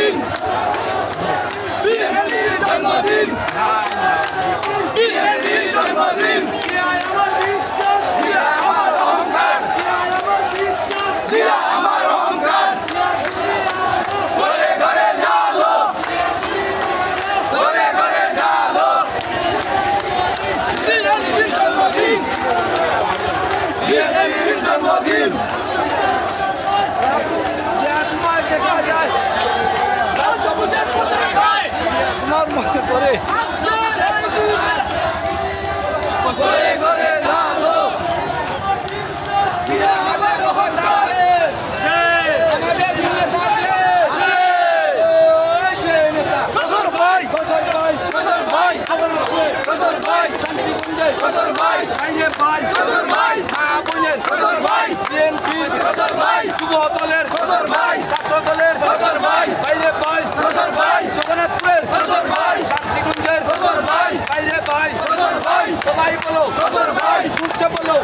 জন্মদিন বিহারির জন্মদিন 对。好 ভাই সবাই বলো ভাই উচ্চ বলো।